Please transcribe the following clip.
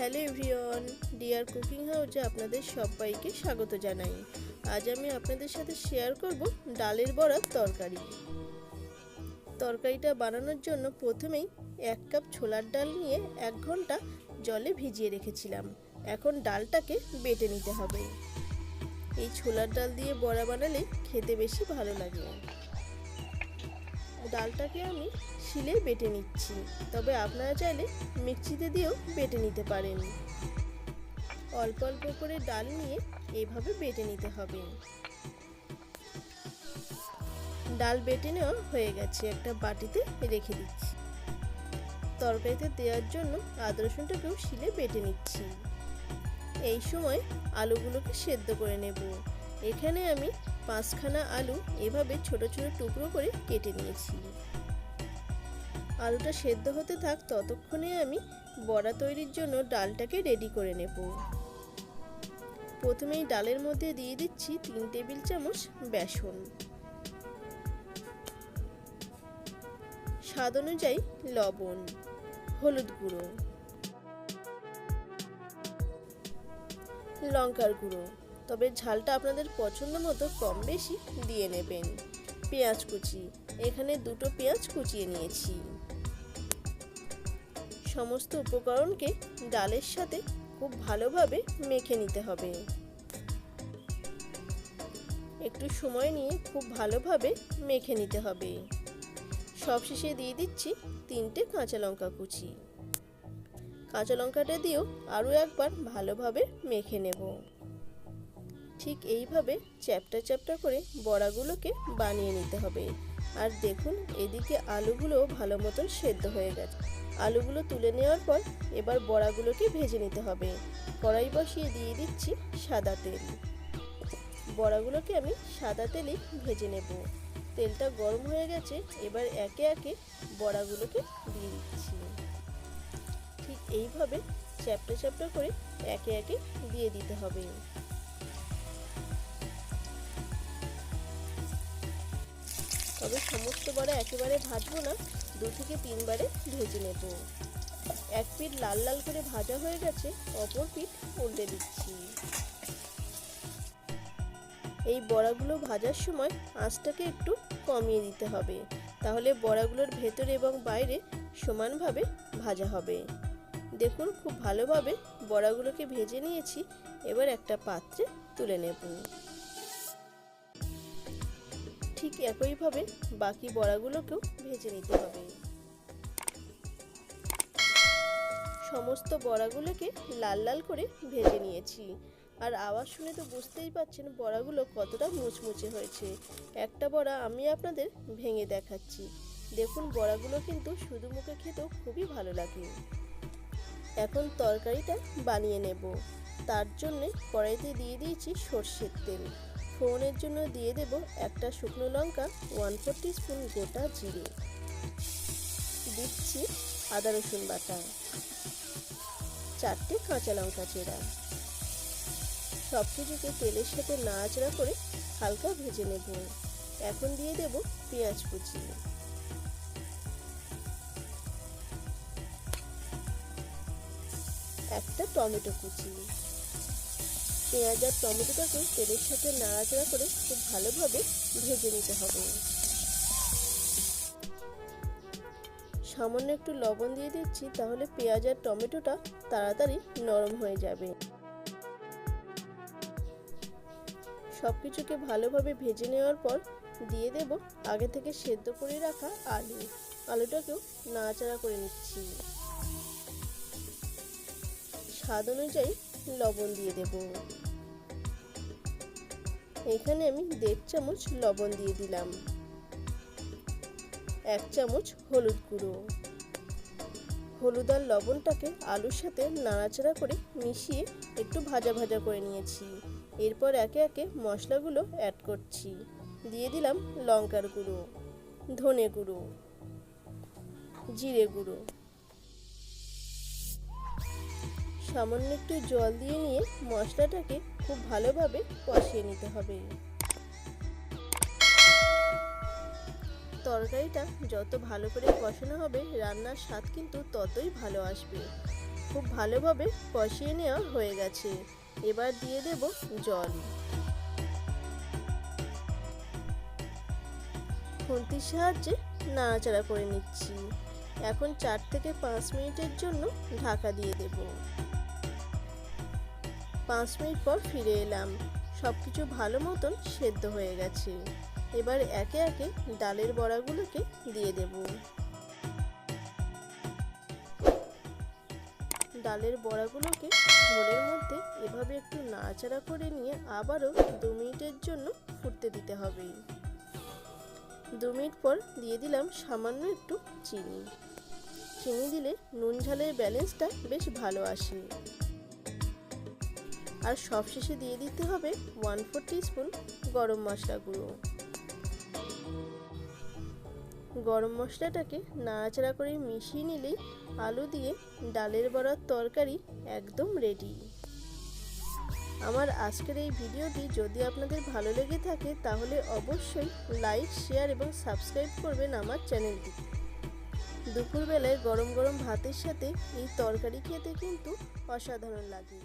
Hello everyone, deer cooking হাউসে আপনাদের সবাইকে স্বাগত জানাই। আজ আমি আপনাদের সাথে শেয়ার করব ডালের বড়ার তরকারি। তরকারিটা বানানোর জন্য প্রথমেই এক কাপ ছোলার ডাল নিয়ে এক ঘণ্টা জলে ভিজিয়ে রেখেছিলাম। এখন ডালটাকে বেটে নিতে হবে। এই ছোলার ডাল দিয়ে বড়া বানালে খেতে বেশি ভালো লাগে। ডালটাকে আমি শিলে বেটে নিচ্ছি। তবে আপনারা চাইলে মিক্সিতে দিয়েও বেটে নিতে পারেন। অল্প অল্প করে ডাল নিয়ে এইভাবে বেটে নিতে হবে। ডাল বেটে নেওয়া হয়ে গেছে। একটা বাটিতে রেখে দিচ্ছি। তরকারিতে দেওয়ার জন্য আদা রসুনটাকেও শিলে বেটে নিচ্ছি। এই সময় আলুগুলোকে সেদ্ধ করে নেব। এখানে আমি পাঁচখানা আলু এভাবে ছোট ছোট টুকরো করে কেটে নিয়েছি। আলুটা সেদ্ধ হতে থাক ততক্ষণে আমি বড়া তৈরির জন্য ডালটাকে রেডি করে নেব। প্রথমেই ডালের মধ্যে দিয়ে দিচ্ছি তিন টেবিল চামচ বেসন। স্বাদ অনুযায়ী লবণ, হলুদ গুঁড়ো, লঙ্কার গুঁড়ো। তবে ঝালটা আপনাদের পছন্দ মতো কম বেশি দিয়ে নেবেন। পেঁয়াজ কুচি, এখানে দুটো পেঁয়াজ কুচিয়ে নিয়েছি। সমস্ত উপকরণকে ডালের সাথে খুব ভালোভাবে মেখে নিতে হবে। একটু সময় নিয়ে খুব ভালোভাবে মেখে নিতে হবে। সবশেষে দিয়ে দিচ্ছি তিনটে কাঁচা লঙ্কা কুচি। কাঁচা লঙ্কাটা দিয়েও আরও একবার ভালোভাবে মেখে নেব। ঠিক এইভাবে চ্যাপটা চ্যাপটা করে বড়াগুলোকে বানিয়ে নিতে হবে। আর দেখুন, এদিকে আলুগুলো ভালো মতন সেদ্ধ হয়ে গেছে। আলুগুলো তুলে নেওয়ার পর এবার বড়াগুলোকে ভেজে নিতে হবে। কড়াই বসিয়ে দিয়ে দিচ্ছি সাদা তেল। বড়াগুলোকে আমি সাদা তেলেই ভেজে নেব। তেলটা গরম হয়ে গেছে, এবার একে একে বড়াগুলোকে দিয়ে দিচ্ছি। ঠিক এইভাবে চ্যাপটা চ্যাপটা করে একে একে দিয়ে দিতে হবে। তবে সমস্ত বড়া একেবারে ভাজবো না, দু থেকে তিনবারে ভেজে নেব। এক পিঠ লাল লাল করে ভাজা হয়ে গেছে, অপর পিঠ উল্টে দিচ্ছি। এই বড়াগুলো ভাজার সময় আঁচটাকে একটু কমিয়ে দিতে হবে, তাহলে বড়াগুলোর ভেতরে এবং বাইরে সমানভাবে ভাজা হবে। দেখুন, খুব ভালোভাবে বড়াগুলোকে ভেজে নিয়েছি, এবার একটা পাত্রে তুলে নেব। ঠিক একইভাবে বাকি বড়াগুলোকেও ভেজে নিতে হবে। সমস্ত বড়াগুলোকে লাল লাল করে ভেজে নিয়েছি। আর আওয়াজ শুনে তো বুঝতেই পাচ্ছেন বড়াগুলো কতটা মুচমুচে হয়েছে। একটা বড়া আমি আপনাদের ভেঙে দেখাচ্ছি। দেখুন, বড়াগুলো কিন্তু শুধু মুখে খেতেও খুবই ভালো লাগে। এখন তরকারিটা বানিয়ে নেব। তার জন্যে কড়াইতে দিয়ে দিয়েছি সর্ষের তেল। ফোড়নের জন্য দিয়ে দেব একটা শুকনো লঙ্কা ওয়ান ফোর স্পুন গোটা জিরে। দিচ্ছি আদা রসুন বাটা। চারটে কাঁচা লঙ্কা চেরা। সব কিছুকে তেলের সাথে নাড়াচাড়া করে হালকা ভেজে নেব। এখন দিয়ে দেব পেঁয়াজ কুচি। একটা টমেটো কুচি। পেঁয়াজ আর টমেটোটাকে তেলের সাথে নাড়াচাড়া করে খুব ভালোভাবে ভেজে নিতে হবে। সামান্য একটু লবণ দিয়ে দিচ্ছি, তাহলে পেঁয়াজ আর টমেটোটা তাড়াতাড়ি নরম হয়ে যাবে। সব কিছুকে ভালোভাবে ভেজে নেওয়ার পর দিয়ে দেব আগে থেকে সেদ্ধ করে রাখা আলু। আলুটাকেও নাড়াচাড়া করে নিচ্ছি। স্বাদ অনুযায়ী লবণ দিয়ে দেব। এখানে আমি দেড় চামচ লবণ দিয়ে দিলাম। এক চামচ হলুদ গুঁড়ো। হলুদ আর লবণটাকে আলুর সাথে নাড়াচাড়া করে মিশিয়ে একটু ভাজা ভাজা করে নিয়েছি। এরপর একে একে মশলাগুলো অ্যাড করছি। দিয়ে দিলাম লঙ্কার গুঁড়ো, ধনে গুঁড়ো, জিরে গুঁড়ো। সামান্য একটু জল দিয়ে নিয়ে মশলাটাকে খুব ভালোভাবে কষিয়ে নিতে হবে। তরকারিটা যত ভালো করে কষানো হবে, রান্নার স্বাদ কিন্তু ততই ভালো আসবে। খুব ভালোভাবে কষিয়ে নেওয়া হয়ে গেছে। এবার দিয়ে দেব জল। খুন্তির সাহায্যে নাড়াচাড়া করে নিচ্ছি। এখন চার থেকে পাঁচ মিনিটের জন্য ঢাকা দিয়ে দেব। পাঁচ মিনিট পর ফিরে এলাম। সব কিছু ভালো মতন সেদ্ধ হয়ে গেছে। এবার একে একে ডালের বড়াগুলোকে দিয়ে দেব। ডালের বড়াগুলোকে ঝোলের মধ্যে এভাবে একটু নাড়াচাড়া করে নিয়ে আবারও দু মিনিটের জন্য ফুটতে দিতে হবে। দু মিনিট পর দিয়ে দিলাম সামান্য একটু চিনি। চিনি দিলে নুন ঝালের ব্যালেন্সটা বেশ ভালো আসে। আর সবশেষে দিয়ে দিতে হবে ওয়ান ফোর স্পুন গরম মশলা গুঁড়ো। গরম মশলাটাকে নাড়াচাড়া করে মিশিয়ে নিলেই আলু দিয়ে ডালের বড়ার তরকারি একদম রেডি আমার আজকের এই ভিডিওটি যদি আপনাদের ভালো লেগে থাকে তাহলে অবশ্যই লাইক শেয়ার এবং সাবস্ক্রাইব করবেন আমার চ্যানেলটি। দুপুরবেলায় গরম গরম ভাতের সাথে এই তরকারি খেতে কিন্তু অসাধারণ লাগে।